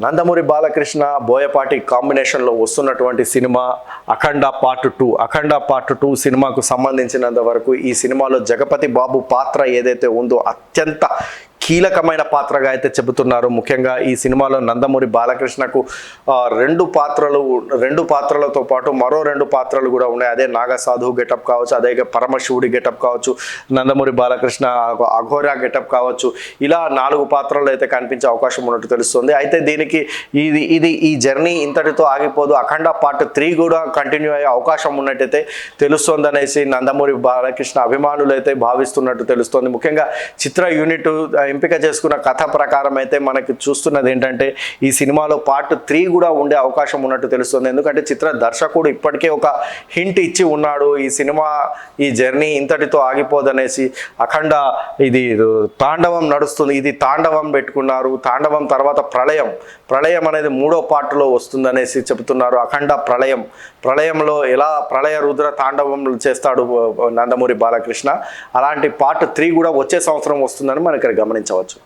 నందమూరి బాలకృష్ణ బోయపాటి కాంబినేషన్లో వస్తున్నటువంటి cinema Akhanda part two. Akhanda part two సినిమాకు సంబంధించినంత వరకు ఈ సినిమాలో జగపతి బాబు పాత్ర ఏదైతే ఉందో అత్యంత కీలకమైన పాత్రగా అయితే చెబుతున్నారు. ముఖ్యంగా ఈ సినిమాలో నందమూరి బాలకృష్ణకు రెండు పాత్రలు రెండు పాత్రలతో పాటు మరో రెండు పాత్రలు కూడా ఉన్నాయి. అదే నాగసాధు గెటప్ కావచ్చు అదే పరమశివుడి గెటప్ కావచ్చు నందమూరి బాలకృష్ణ అఘోరా గెటప్ కావచ్చు. ఇలా నాలుగు పాత్రలు అయితే కనిపించే అవకాశం ఉన్నట్టు తెలుస్తుంది. అయితే దీనికి ఇది ఇది ఈ జర్నీ ఇంతటితో ఆగిపోదు. అఖండ పార్ట్ త్రీ కూడా కంటిన్యూ అయ్యే అవకాశం ఉన్నట్టయితే తెలుస్తుంది అనేసి నందమూరి బాలకృష్ణ అభిమానులు అయితే భావిస్తున్నట్టు తెలుస్తోంది. ముఖ్యంగా చిత్ర యూనిట్ ఎంపిక చేసుకున్న కథ ప్రకారం అయితే మనకి చూస్తున్నది ఏంటంటే ఈ సినిమాలో పార్ట్ త్రీ కూడా ఉండే అవకాశం ఉన్నట్టు తెలుస్తుంది. ఎందుకంటే చిత్ర దర్శకుడు ఇప్పటికే ఒక హింట్ ఇచ్చి ఉన్నాడు. ఈ సినిమా ఈ జర్నీ ఇంతటితో ఆగిపోదనేసి అఖండ ఇది తాండవం నడుస్తుంది. ఇది తాండవం పెట్టుకున్నారు. తాండవం తర్వాత ప్రళయం. ప్రళయం అనేది మూడో పార్ట్లో వస్తుందనేసి చెబుతున్నారు. అఖండ ప్రళయం. ప్రళయంలో ఎలా ప్రళయ రుద్ర తాండవం చేస్తాడు నందమూరి బాలకృష్ణ. అలాంటి పార్ట్ త్రీ కూడా వచ్చే సంవత్సరం వస్తుందని మనం ఇక్కడ గమనించవచ్చు